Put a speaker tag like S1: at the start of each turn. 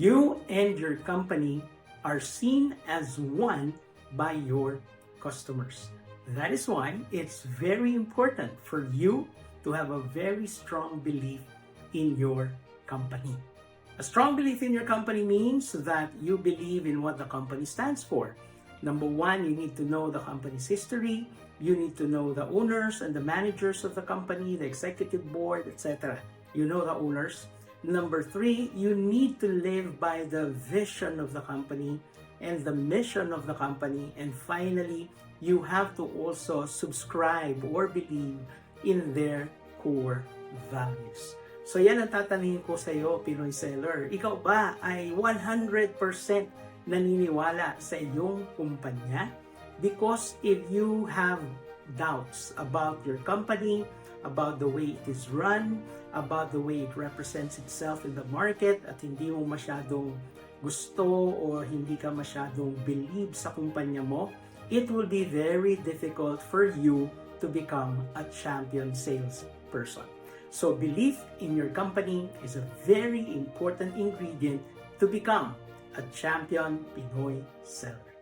S1: You and your company are seen as one by your customers. That is why it's very important for you to have a very strong belief in your company. A strong belief in your company means that you believe in what the company stands for. Number one, you need to know the company's history. You need to know the owners and the managers of the company, the executive board, etc. You know the owners. Number three, you need to live by the vision of the company and the mission of the company. And finally, you have to also subscribe or believe in their core values. So yan ang tatanungin ko sa iyo, Pinoy Seller. Ikaw ba ay 100% naniniwala sa iyong kumpanya? Because if you have doubts about your company, about the way it is run, about the way it represents itself in the market, at hindi mo masyadong gusto o hindi ka masyadong believe sa kumpanya mo, it will be very difficult for you to become a champion sales person. So belief in your company is a very important ingredient to become a champion Pinoy seller.